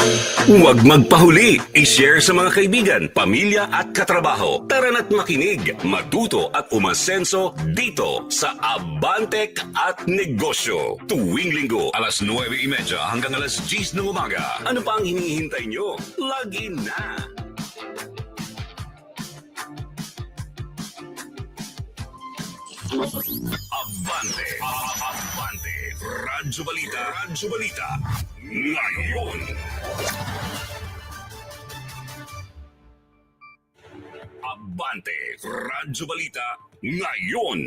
Huwag magpahuli. I-share sa mga kaibigan, pamilya at katrabaho. Tara na't makinig, matuto at umasenso dito sa Abantec at Negosyo. Tuwing linggo, alas 9.30 hanggang alas 10 ng umaga. Ano pa ang hinihintay nyo? Login na! Abante, Abante, Radyo Balita, Radyo Balita, ngayon. Abante, Radyo Balita, ngayon.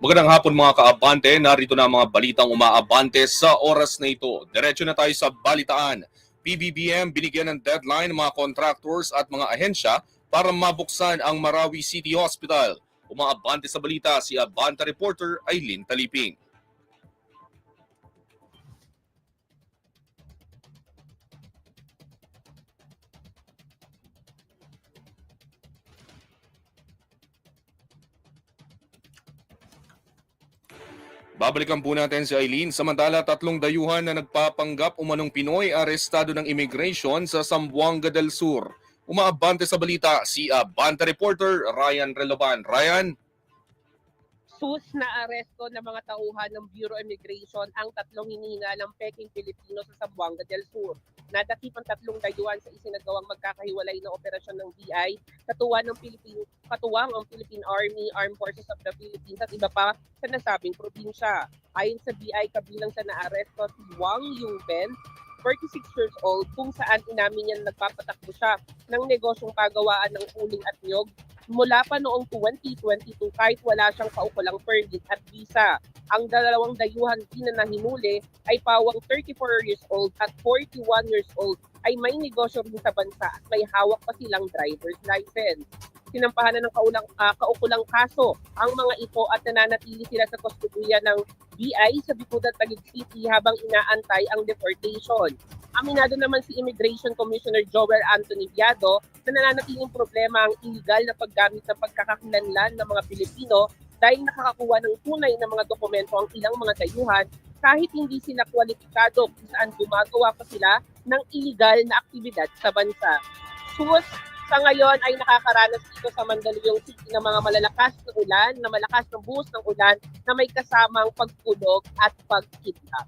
Magandang hapon mga kaabante, narito na ang mga balitang umaabante sa oras na ito. Diretso na tayo sa balitaan. PBBM binigyan ng deadline mga contractors at mga ahensya para mabuksan ang Marawi City Hospital. Umaabante sa balita si Abante reporter Aileen Taliping. Babalikan po natin si Eileen. Samantala, tatlong dayuhan na nagpapanggap umanong Pinoy arestado ng immigration sa Zamboanga del Sur. Umaabante sa balita si Abante reporter Ryan Reloban. Ryan, sus na aresto ng mga tauhan ng Bureau of Immigration ang tatlong hinihina ng Peking Pilipino sa Zamboanga del Sur. Nadakip ang tatlong dayuhan sa isinagawang magkakahiwalay na operasyon ng BI, katuwa ng Philippine, katuwang ang Philippine Army, Armed Forces of the Philippines at iba pa sa nasabing probinsya. Ayon sa BI, kabilang sa naaresto si Wang Yungben, 46 years old, kung saan inamin niya na nagpapatakbo siya ng negosyong pagawaan ng uling at niyog mula pa noong 2022 kahit wala siyang kaukulang permit at visa. Ang dalawang dayuhan din na nahimuli ay pawang 34 years old at 41 years old ay may negosyo rin sa bansa at may hawak pa silang driver's license. Sinampahan na ng kaulang, ah, kaukulang kaso ang mga ito at nananatili sila sa kustodiya ng BI sa Bicuda, Taguig City habang inaantay ang deportation. Aminado naman si Immigration Commissioner Joel Anthony Viado na nananatiling problema ang illegal na paggamit ng pagkakakilanlan ng mga Pilipino dahil nakakakuha ng tunay na mga dokumento ang ilang mga dayuhan kahit hindi sila kwalipikado kung saan gumagawa pa sila ng illegal na aktibidad sa bansa. Sus, sa ngayon ay nakakaranas dito sa Mandaluyong City ng mga malalakas na ulan, na malakas na buhos ng ulan na may kasamang pagkulog at pagkidnap.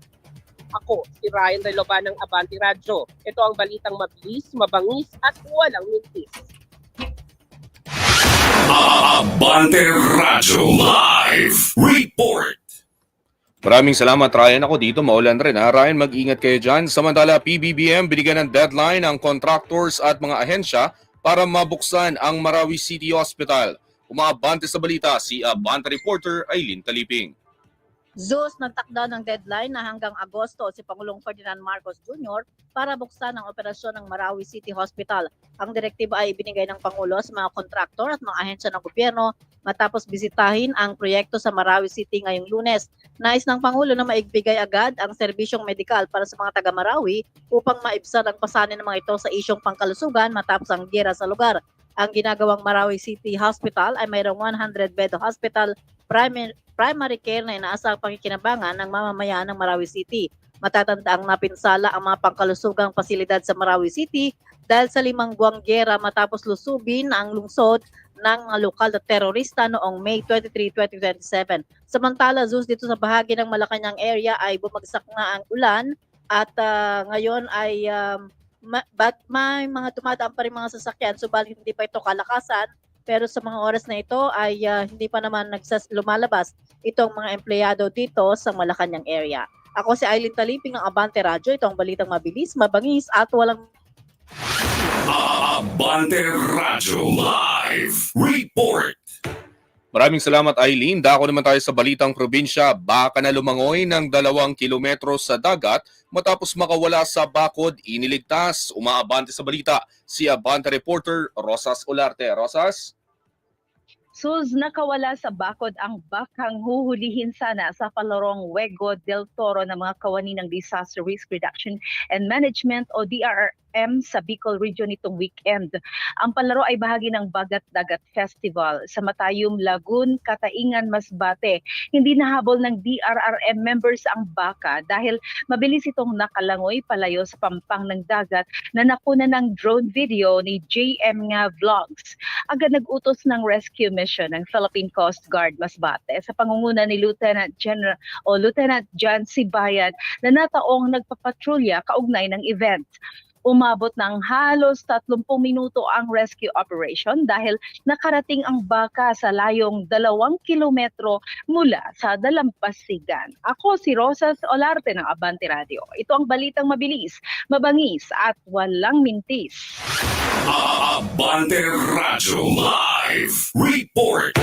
Ako, si Ryan Reloban ng Abante Radyo. Ito ang balitang mabilis, mabangis at walang mintis. Abante Radyo Live Report. maraming salamat Ryan. Ako dito, maulan rin ha. Ryan, mag-ingat kayo dyan. Samantala, PBBM binigyan ng deadline ang contractors at mga ahensya para mabuksan ang Marawi City Hospital. Umaabante sa balita si Abante reporter Aileen Taliping. Zeus nagtakda ng deadline na hanggang Agosto si Pangulong Ferdinand Marcos Jr. para buksan ang operasyon ng Marawi City Hospital. Ang direktiba ay ibinigay ng Pangulo sa mga kontraktor at mga ahensya ng gobyerno matapos bisitahin ang proyekto sa Marawi City ngayong lunes. Nais ng Pangulo na maigbigay agad ang serbisyong medikal para sa mga taga Marawi upang maibsan ang pasanin ng mga ito sa isyong pangkalusugan matapos ang gera sa lugar. Ang ginagawang Marawi City Hospital ay mayroong 100-bed hospital primary, primary care na inaasang pakikinabangan ng mamamayan ng Marawi City. Matatandaang napinsala ang mga pangkalusugang pasilidad sa Marawi City dahil sa limang buwang gera matapos lusubin ang lungsod ng lokal na terorista noong May 23, 2027. Samantala, Zeus, dito sa bahagi ng Malacanang area ay bumagsak na ang ulan at ah, ngayon ay um, ma- bat, may mga tumadaan pa rin mga sasakyan subalit hindi pa ito kalakasan pero sa mga oras na ito ay ah, hindi pa naman nagsas lumalabas itong mga empleyado dito sa Malacanang area. Ako si Aileen Taliping ng Abante Radyo. Ito ang balitang mabilis, mabangis at walang Abante Radyo Live Report. Maraming salamat Eileen. Dako naman tayo sa balitang probinsya. Baka na lumangoy ng dalawang kilometro sa dagat matapos makawala sa bakod, iniligtas. Umaabante sa balita si Abante reporter Rosas Olarte. Rosas? Sus, nakawala sa bakod ang bakang huhulihin sana sa palarong Wego del Toro ng mga kawani ng Disaster Risk Reduction and Management o DRR DRRM sa Bicol Region nitong weekend. Ang palaro ay bahagi ng Bagat Dagat Festival sa Matayum, Lagun, Kataingan, Masbate. Hindi nahabol ng DRRM members ang baka dahil mabilis itong nakalangoy palayo sa pampang ng dagat na nakuna ng drone video ni JM nga Vlogs. Agad nag-utos ng rescue mission ng Philippine Coast Guard Masbate sa pangunguna ni Lieutenant General o Lieutenant John Sibayan na nataong nagpapatrolya kaugnay ng event. Umabot ng halos 30 minuto ang rescue operation dahil nakarating ang baka sa layong dalawang kilometro mula sa dalampasigan. Ako si Rosas Olarte ng Abante Radio. Ito ang balitang mabilis, mabangis at walang mintis. Abante Radyo Live Report.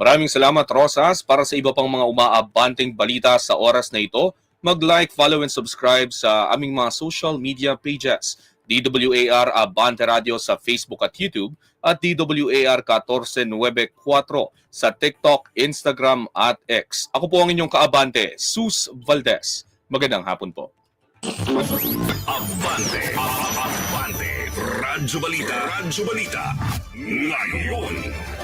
Maraming salamat Rosas para sa iba pang mga umaabanting balita sa oras na ito. Mag-like, follow and subscribe sa aming mga social media pages. DWAR Abante Radio sa Facebook at YouTube at DWAR 1494 sa TikTok, Instagram at X. Ako po ang inyong kaabante, Sus Valdez. Magandang hapon po. Abante. Abante. Radyo Balita. Radyo Balita. Ngayon.